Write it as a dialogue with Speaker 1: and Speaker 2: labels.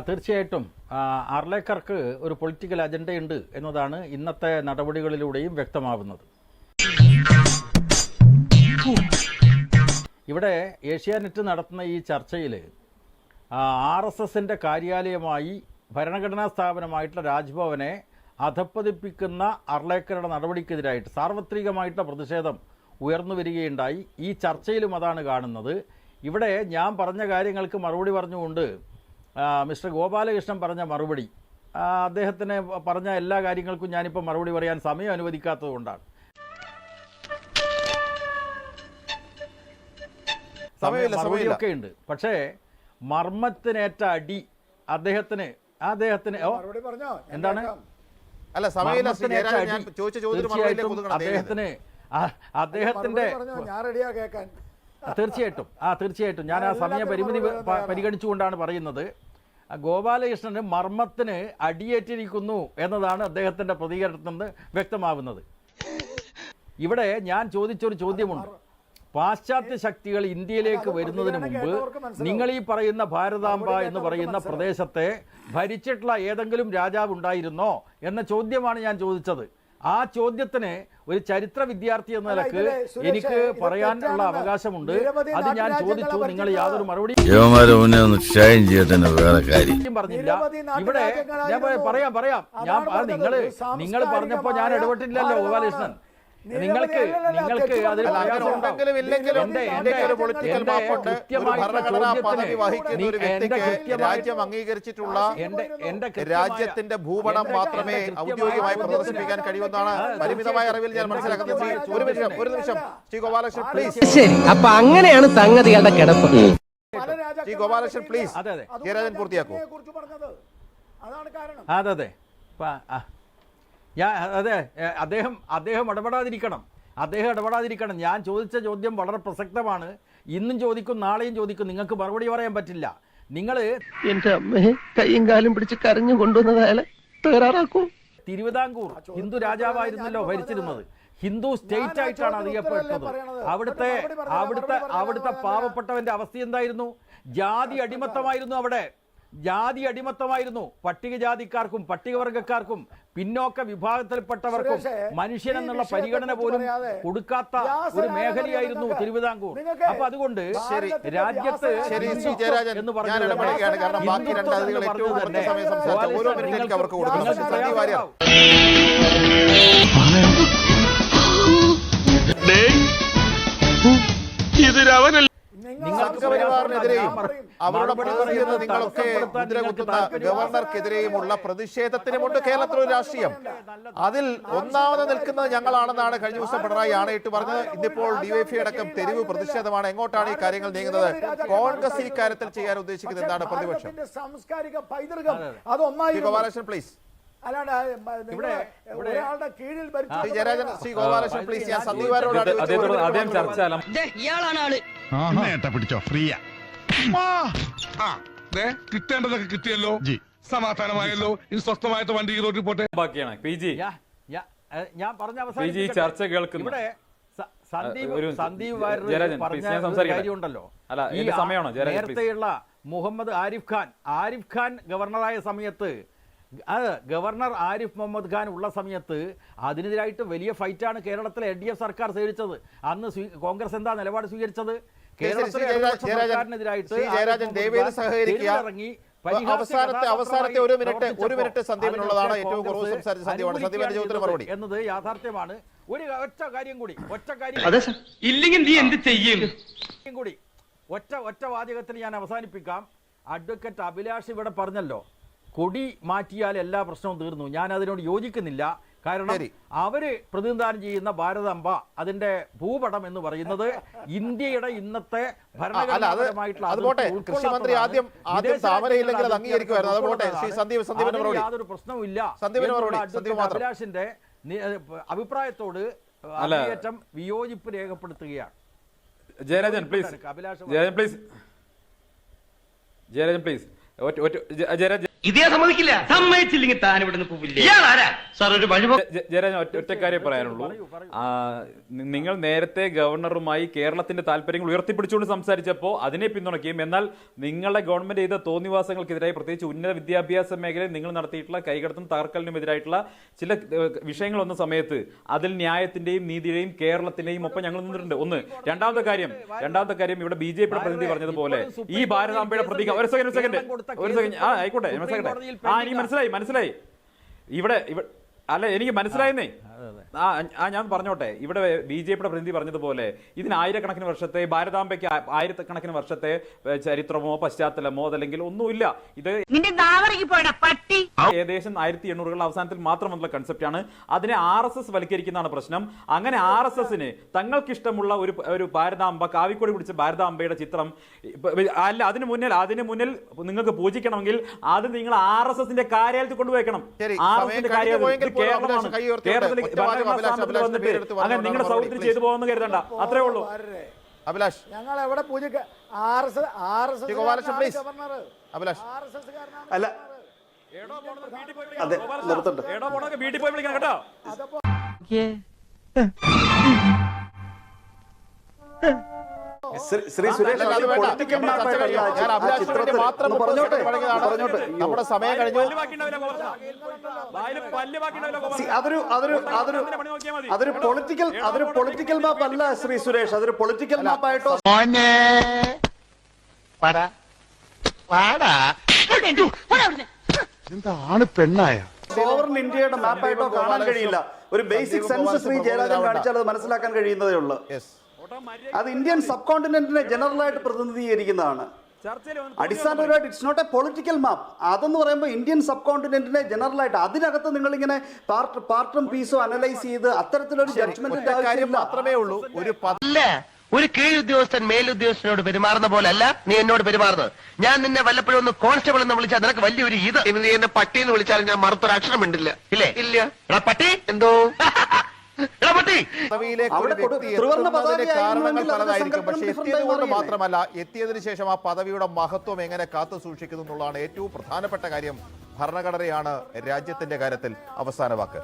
Speaker 1: തീർച്ചയായിട്ടും. ആർലേക്കർക്ക് ഒരു പൊളിറ്റിക്കൽ അജണ്ടയുണ്ട് എന്നതാണ് ഇന്നത്തെ നടപടികളിലൂടെയും വ്യക്തമാവുന്നത്. ഇവിടെ ഏഷ്യാനെറ്റ് നടത്തുന്ന ഈ ചർച്ചയിൽ ആർ എസ് എസിന്റെ കാര്യാലയമായി ഭരണഘടനാ സ്ഥാപനമായിട്ടുള്ള രാജ്ഭവനെ അധപ്പതിപ്പിക്കുന്ന അർലേക്കറുടെ നടപടിക്കെതിരായിട്ട് സാർവത്രികമായിട്ടുള്ള പ്രതിഷേധം ഉയർന്നു വരികയുണ്ടായി. ഈ ചർച്ചയിലും അതാണ് കാണുന്നത്. ഇവിടെ ഞാൻ പറഞ്ഞ കാര്യങ്ങൾക്ക് മറുപടി പറഞ്ഞുകൊണ്ട് മിസ്റ്റർ ഗോപാലകൃഷ്ണൻ പറഞ്ഞ മറുപടി. ആ, അദ്ദേഹത്തിന് പറഞ്ഞ എല്ലാ കാര്യങ്ങൾക്കും ഞാനിപ്പോൾ മറുപടി പറയാൻ സമയം അനുവദിക്കാത്തതുകൊണ്ടാണ്.
Speaker 2: സമയമില്ല, സമയമില്ല.
Speaker 1: മറുപടിയൊക്കെ ഉണ്ട് പക്ഷേ മർമ്മത്തിനേറ്റ അടി അദ്ദേഹത്തിന് അദ്ദേഹത്തിന് ഓ
Speaker 3: മറുപടി പറഞ്ഞോ?
Speaker 1: എന്താണ്?
Speaker 2: അല്ല സമയമില്ല ചോദിച്ച ചോദ്യത്തിന്
Speaker 1: അദ്ദേഹത്തിന്. അദ്ദേഹത്തിന്റെ
Speaker 3: ഞാൻ റെഡിയാ കേൾക്കാൻ.
Speaker 1: തീർച്ചയായിട്ടും. ആ തീർച്ചയായിട്ടും. ഞാൻ ആ സമയ പരിമിതി പരിഗണിച്ചുകൊണ്ടാണ് പറയുന്നത്. ഗോപാലകൃഷ്ണന് മർമ്മത്തിന് അടിയേറ്റിരിക്കുന്നു എന്നതാണ് അദ്ദേഹത്തിന്റെ പ്രതികരണത്തിൽ നിന്ന് വ്യക്തമാവുന്നത്. ഇവിടെ ഞാൻ ചോദിച്ചൊരു ചോദ്യമുണ്ട്. പാശ്ചാത്യ ശക്തികൾ ഇന്ത്യയിലേക്ക് വരുന്നതിന് മുമ്പ് നിങ്ങൾ ഈ പറയുന്ന ഭാരതാംബ എന്ന് പറയുന്ന. പ്രദേശത്തെ ഭരിച്ചിട്ടുള്ള ഏതെങ്കിലും രാജാവ് ഉണ്ടായിരുന്നോ എന്ന ചോദ്യമാണ് ഞാൻ ചോദിച്ചത്. ആ ചോദ്യത്തിന് ഒരു ചരിത്ര വിദ്യാർത്ഥി എന്ന
Speaker 3: നിലയ്ക്ക്
Speaker 1: എനിക്ക് പറയാനുള്ള അവകാശമുണ്ട്. അത് ഞാൻ ചോദിച്ചു. നിങ്ങൾ യാതൊരു മറുപടി പറഞ്ഞില്ല. ഇവിടെ ഞാൻ പറയാം പറയാം. ഞാൻ നിങ്ങൾ
Speaker 3: നിങ്ങൾ
Speaker 1: നിങ്ങൾ പറഞ്ഞപ്പോ ഞാൻ ഇടപെട്ടില്ലല്ലോ. ഗോപാലകൃഷ്ണൻ. നിങ്ങൾക്ക് നിങ്ങൾക്ക്
Speaker 2: രാജ്യം അംഗീകരിച്ചിട്ടുള്ള രാജ്യത്തിന്റെ ഭൂപടം മാത്രമേ ഔദ്യോഗികമായി പ്രദർശിപ്പിക്കാൻ കഴിയുമെന്നാണ് പരിമിതമായ അറിവിൽ ഞാൻ മനസ്സിലാക്കുന്നത് ഒരു നിമിഷം ഒരു നിമിഷം ശ്രീ ഗോപാലകൃഷ്ണൻ പ്ലീസ്
Speaker 4: ശരി അപ്പൊ അങ്ങനെയാണ് സംഗതികളുടെ കിടപ്പ്.
Speaker 2: ശ്രീ ഗോപാലകൃഷ്ണൻ, പ്ലീസ്
Speaker 1: അതെ, അതെ.
Speaker 3: അതുകൊണ്ടാണ്
Speaker 2: ജയരാജൻ പൂർത്തിയാക്കൂ.
Speaker 3: അതാണ് കാരണം.
Speaker 1: അതെ അതെ. ഞാൻ അതെ അദ്ദേഹം അദ്ദേഹം ഇടപെടാതിരിക്കണം. അദ്ദേഹം ഇടപെടാതിരിക്കണം. ഞാൻ ചോദിച്ച ചോദ്യം വളരെ പ്രസക്തമാണ്. ഇന്നും ചോദിക്കും നാളെയും ചോദിക്കും. നിങ്ങൾക്ക് മറുപടി പറയാൻ പറ്റില്ല. നിങ്ങൾ
Speaker 4: എന്റെ അമ്മയെ കൈയും കാലും പിടിച്ച് കരഞ്ഞു കൊണ്ടുവന്നത് അയാളെ തകരാറാക്കൂ.
Speaker 1: തിരുവിതാംകൂർ ഹിന്ദു രാജാവായിരുന്നല്ലോ ഭരിച്ചിരുന്നത്. ഹിന്ദു സ്റ്റേറ്റ് ആയിട്ടാണ് അറിയപ്പെട്ടത്? അവിടുത്തെ അവിടുത്തെ അവിടുത്തെ പാവപ്പെട്ടവന്റെ അവസ്ഥ എന്തായിരുന്നു? ജാതി അടിമത്തമായിരുന്നു അവിടെ. ജാതി അടിമത്തമായിരുന്നു പട്ടികജാതിക്കാർക്കും പട്ടികവർഗക്കാർക്കും പിന്നോക്ക വിഭാഗത്തിൽപ്പെട്ടവർക്കും മനുഷ്യൻ എന്നുള്ള പരിഗണന പോലും കൊടുക്കാത്ത ഒരു മേഖലയായിരുന്നു തിരുവിതാംകൂർ അപ്പൊ അതുകൊണ്ട്
Speaker 2: ശരി.
Speaker 1: രാജ്യത്ത് എന്ന്
Speaker 2: പറഞ്ഞു. കാരണം
Speaker 1: നിങ്ങൾക്ക്.
Speaker 2: സംഘപരിവാറിനെതിരെയും അവരുടെ പ്രതിനിധിയെന്ന് നിങ്ങളൊക്കെ
Speaker 1: തടസ്സപ്പെടുത്താൻ
Speaker 2: മുദ്ര
Speaker 1: നിങ്ങൾക്ക്
Speaker 2: കുത്തുന്ന ഗവർണർക്കെതിരെയുമുള്ള പ്രതിഷേധത്തിനുമുണ്ട് കേരളത്തിലൊരു രാഷ്ട്രീയം. അതിൽ ഒന്നാമത് നിൽക്കുന്നത് ഞങ്ങളാണെന്നാണ് കഴിഞ്ഞ ദിവസം പിണറായി ആണയിട്ട് പറഞ്ഞത്. ഇന്നിപ്പോൾ ഡിവൈഫി അടക്കം തെരുവ് പ്രതിഷേധമാണ്. എങ്ങോട്ടാണ് ഈ കാര്യങ്ങൾ നീങ്ങുന്നത്? കോൺഗ്രസ് ഈ കാര്യത്തിൽ ചെയ്യാൻ ഉദ്ദേശിക്കുന്നത് എന്താണ് പ്രതിപക്ഷം?
Speaker 3: സാംസ്കാരിക പൈതൃകം
Speaker 1: അതെ,
Speaker 3: ഒന്നായിരുന്നു
Speaker 2: ഗോപാലകൃഷ്ണൻ പ്ലീസ് ജയരാജൻ ശ്രീ ഗോപാലകൃഷ്ണൻ പ്ലീസ് ഞാൻ
Speaker 5: അല്ല
Speaker 4: ഇയാളാണ് ആൾ.
Speaker 6: നേട്ട പിടിച്ചോ. ഫ്രീയാ.
Speaker 7: ആ ദേ, കിട്ടേണ്ടതൊക്കെ കിട്ടിയല്ലോ. സമാധാനമായല്ലോ. ഇനി സ്വസ്ഥമായിട്ട് വണ്ടി ഈ റോഡിൽ പോട്ടെ.
Speaker 5: ബാക്കിയാണ്. P G.
Speaker 1: ഞാൻ പറഞ്ഞ.
Speaker 5: ചർച്ച കേൾക്കുന്നു.
Speaker 1: ഇവിടെ സ- സന്ദീപ്
Speaker 5: ഒരു
Speaker 1: സന്ദീപ്
Speaker 5: ജ-
Speaker 1: വാര്യർ
Speaker 5: ജയരാജൻ,
Speaker 1: പറഞ്ഞ
Speaker 5: please, ഞാൻ
Speaker 1: ഒരു
Speaker 5: സംസാരിക്കട്ടെ.
Speaker 1: കാര്യമുണ്ടല്ലോ.
Speaker 5: അല്ല,
Speaker 1: ഈ
Speaker 5: എന്റെ
Speaker 1: ആ-
Speaker 5: സമയമാണോ? ജയരാജൻ, please.
Speaker 1: നേരത്തെയുള്ള മുഹമ്മദ് ആരിഫ് ഖാൻ ആരിഫ് ഖാൻ ഗവർണറായ സമയത്ത് അത് ഗവർണർ ആരിഫ് മുഹമ്മദ് ഖാൻ ഉള്ള സമയത്ത് അതിനെതിരായിട്ട് വലിയ ഫൈറ്റാണ് കേരളത്തിലെ എൽ ഡി എഫ് സർക്കാർ സ്വീകരിച്ചത്. അന്ന് സ്വീ- കോൺഗ്രസ് എന്താ നിലപാട് സ്വീകരിച്ചത്?
Speaker 2: ജയരാജൻ-
Speaker 1: ഖാൻ
Speaker 2: സഹകരിക്കുക. അവസാനത്തെ അവസാനത്തെ ഒരു മിനിറ്റ് ഒരു മിനിറ്റ് സന്ദീപിനുള്ളതാണ് ഏറ്റവും കുറവ് സംസാരിച്ച സന്ദീപാണ്. സന്ദീപിന്റെ ചോദ്യത്തിന് മറുപടി.
Speaker 1: എന്നത് യാഥാർത്ഥ്യമാണ്. ഒരു ഒറ്റ കാര്യം കൂടി ഒറ്റ കാര്യം
Speaker 5: ഇല്ലെങ്കിൽ നീ എന്ത് ചെയ്യും?
Speaker 1: കൂടി ഒറ്റ ഒറ്റ വാചകത്തിൽ ഞാൻ അവസാനിപ്പിക്കാം. അഡ്വക്കേറ്റ് അഭിലാഷ് ഇവിടെ പറഞ്ഞല്ലോ കൊടി മാറ്റിയാൽ എല്ലാ പ്രശ്നവും തീർന്നു. ഞാൻ അതിനോട് യോജിക്കുന്നില്ല. കാരണം. അവർ പ്രതിനിധാനം ചെയ്യുന്ന ഭാരതാംബ അതിന്റെ ഭൂപടം എന്ന് പറയുന്നത് ഇന്ത്യയുടെ ഇന്നത്തെ ഭരണഘടനാപരമായിട്ടുള്ള
Speaker 2: അത് പോട്ടെ. കൃഷിമന്ത്രി ആദ്യം ആദ്യം താമരയില്ലെങ്കിൽ അത് അംഗീകരിക്കുമായിരുന്നു. സന്ദീപ് സന്ദീപിന്റെ
Speaker 1: യാതൊരു പ്രശ്നവുമില്ല. അഭിലാഷിന്റെ അഭിപ്രായത്തോട്. അങ്ങേയറ്റം വിയോജിപ്പ് രേഖപ്പെടുത്തുകയാണ്.
Speaker 5: Jayarajan please Jayarajan please Jayarajan please Jayarajan
Speaker 4: ഇത് സമ്മതിക്കില്ല. സമ്മതിച്ചില്ലെങ്കിൽ താൻ ഇവിടെ പോവില്ല? ഇയാളാരാ സാർ ഒരു വഴി
Speaker 5: ജയരാജൻ പറയാനുള്ളൂ. നിങ്ങൾ നേരത്തെ ഗവർണറുമായി കേരളത്തിന്റെ താല്പര്യങ്ങൾ ഉയർത്തിപ്പിടിച്ചുകൊണ്ട് സംസാരിച്ചപ്പോൾ അതിനെ പിന്തുണയ്ക്കുകയും എന്നാൽ നിങ്ങളുടെ ഗവൺമെന്റ് ചെയ്ത തോന്നിവാസങ്ങൾക്കെതിരായി പ്രത്യേകിച്ച് ഉന്നത വിദ്യാഭ്യാസ മേഖലയിൽ നിങ്ങൾ നടത്തിയിട്ടുള്ള കൈകടത്തും തകർക്കലിനും എതിരായിട്ടുള്ള ചില വിഷയങ്ങൾ വന്ന സമയത്ത് അതിൽ ന്യായത്തിന്റെയും നീതിയുടെയും കേരളത്തിന്റെയും ഒപ്പം ഞങ്ങൾ നിന്നിട്ടുണ്ട്. ഒന്ന് രണ്ടാമത്തെ കാര്യം രണ്ടാമത്തെ കാര്യം ഇവിടെ ബി ജെ പിയുടെ പ്രതിനിധി പറഞ്ഞതുപോലെ ഈ ഭാരതാംബയുടെ പ്രതീകം ഒരു സെക്കൻഡ് ഒരു സെക്കൻഡ്. ഒരു സെക്കൻഡ് ആ ആയിക്കോട്ടെ ആ എനിക്ക് മനസ്സിലായി മനസ്സിലായി. ഇവിടെ ഇവിടെ അല്ല എനിക്ക് മനസ്സിലായെന്നേ. ആ ഞാൻ പറഞ്ഞോട്ടെ. ഇവിടെ ബി ജെ പിയുടെ പ്രതിനിധി പറഞ്ഞതുപോലെ ഇതിന് ആയിരക്കണക്കിന് വർഷത്തെ ഭാരതാംബയ്ക്ക് ആയിരക്കണക്കിന് വർഷത്തെ ചരിത്രമോ പശ്ചാത്തലമോ അതല്ലെങ്കിൽ ഒന്നുമില്ല. ഇത്
Speaker 8: നിന്റെ നാവറങ്ങി പോയടാ പട്ടി
Speaker 5: ഏകദേശം ആയിരത്തി എണ്ണൂറുകളുടെ അവസാനത്തിൽ മാത്രം വന്നുള്ള കൺസെപ്റ്റാണ് അതിനെ ആർ എസ് എസ് വൽക്കരിക്കുന്നതാണ് പ്രശ്നം അങ്ങനെ ആർ എസ് എസിന് തങ്ങൾക്കിഷ്ടമുള്ള ഒരു ഒരു ഭാരതാംബ കാവിക്കോടി പിടിച്ച ഭാരതാംബയുടെ ചിത്രം അല്ല അതിന് മുന്നിൽ അതിന് മുന്നിൽ നിങ്ങൾക്ക് പൂജിക്കണമെങ്കിൽ അത് നിങ്ങൾ ആർ എസ് എസിന്റെ കാര്യാലയത്തിൽ കൊണ്ടുപോയിക്കണം
Speaker 2: ശരി,
Speaker 5: ആർ എസ് എസിന്റെ
Speaker 2: കഴിഞ്ഞു
Speaker 5: കാര്യാലയം
Speaker 2: പോയെങ്കിൽ
Speaker 5: ഇത്
Speaker 2: പോലും
Speaker 5: കേരളമാണ്
Speaker 2: അഭിലാഷ് കൈ ഉയർത്തിയോട്ടെ.
Speaker 5: കേരളത്തിൽ
Speaker 2: ഒറ്റ വാചകം
Speaker 5: ഭരണഘടനാ
Speaker 2: അഭിലാഷ്
Speaker 5: സ്ഥാപനത്തിൽ
Speaker 2: അഭിലാഷിന്റെ
Speaker 5: വന്നിട്ട് അങ്ങനെ നിങ്ങളുടെ. സൗകര്യം
Speaker 2: Please.
Speaker 5: ചെയ്തു പോകുമെന്ന് കരുതണ്ട അത്രേ ഉള്ളൂ?
Speaker 2: അഭിലാഷ്
Speaker 3: ഞങ്ങൾ എവിടെ Pooja R S R S
Speaker 2: Gopalakrishnan.
Speaker 3: Governor
Speaker 2: Abhilash
Speaker 3: R S S
Speaker 9: അല്ല അതെ, നിർത്തട്ടെ.
Speaker 5: വീട്ടിൽ പോയി വിളിക്കണം കേട്ടോ.
Speaker 9: ശ്രീ- ശ്രീ സുരേഷ്
Speaker 2: നമ്മുടെ മാത്രം നമ്മുടെ സമയം കഴിഞ്ഞു.
Speaker 9: അതൊരു അതൊരു അതൊരു. അതൊരു പൊളിറ്റിക്കൽ അതൊരു പൊളിറ്റിക്കൽ മാപ്പ് അല്ല ശ്രീ സുരേഷ്. അതൊരു പൊളിറ്റിക്കൽ മാപ്പായിട്ടോ
Speaker 6: എന്താണ് പെണ്ണായ?
Speaker 9: ഇന്ത്യയുടെ മാപ്പായിട്ടോ കാണാൻ കഴിയില്ല. ഒരു ബേസിക് സെൻസ് ശ്രീ ജയരാജൻ കാണിച്ചാൽ അത് മനസ്സിലാക്കാൻ കഴിയുന്നതേ ഉള്ളൂ.
Speaker 2: യെസ്
Speaker 9: അത് ഇന്ത്യൻ സബ് കോണ്ടിനെന്റിനെ ജനറൽ ആയിട്ട് പ്രതിനിധീകരിക്കുന്നതാണ്. അടിസ്ഥാനപരമായിട്ട് it's not a political map അതെന്ന് പറയുമ്പോൾ ഇന്ത്യൻ സബ് കോണ്ടിനെന്റിനെ ജനറൽ ആയിട്ട് അതിനകത്ത് നിങ്ങൾ ഇങ്ങനെ പാർട്ട് പാർട്ടും പീസും അനലൈസ് ചെയ്ത് അത്തരത്തിലൊരു ജഡ്ജ്മെന്റ്
Speaker 2: മാത്രമേ ഉള്ളൂ. ഒരു
Speaker 4: ഒരു കീഴുദ്യോഗസ്ഥൻ മേലുദ്യോഗസ്ഥനോട് പെരുമാറുന്ന പോലല്ല നീ എന്നോട് പെരുമാറുന്നത്. ഞാൻ നിന്നെ വല്ലപ്പോഴും ഒന്ന് കോൺസ്റ്റബിൾ എന്ന് വിളിച്ചാൽ നിനക്ക് വലിയൊരു ഇത്. നീ എന്നെ പട്ടി എന്ന് വിളിച്ചാൽ ഞാൻ മറുത്തൊരു അക്ഷരം മിണ്ടില്ല. ഇല്ലേ? ഇല്ല. എടാ പട്ടി? എന്തോ? എടാ പട്ടി?
Speaker 2: പദവിയിലേക്ക് ഒരു
Speaker 9: അവിടെ കൊടു-
Speaker 2: വ്യക്തി
Speaker 9: ത്രിവർണ
Speaker 2: എത്തുന്നതിന്
Speaker 9: പതാകയായിരുന്നുവെങ്കിൽ
Speaker 2: കാരണങ്ങൾ
Speaker 9: അതിന്റെ
Speaker 2: പലതായിരിക്കും.
Speaker 9: സങ്കല്പം
Speaker 2: പക്ഷേ
Speaker 9: different
Speaker 2: എത്തിയത് കൊണ്ട്
Speaker 9: മാറിയേനെ.
Speaker 2: മാത്രമല്ല എത്തിയതിനു ശേഷം ആ പദവിയുടെ മഹത്വം എങ്ങനെ കാത്തു സൂക്ഷിക്കുന്നു എന്നുള്ളതാണ് ഏറ്റവും പ്രധാനപ്പെട്ട കാര്യം. ഭരണഘടനയാണ് രാജ്യത്തിന്റെ കാര്യത്തിൽ അവസാന വാക്ക്.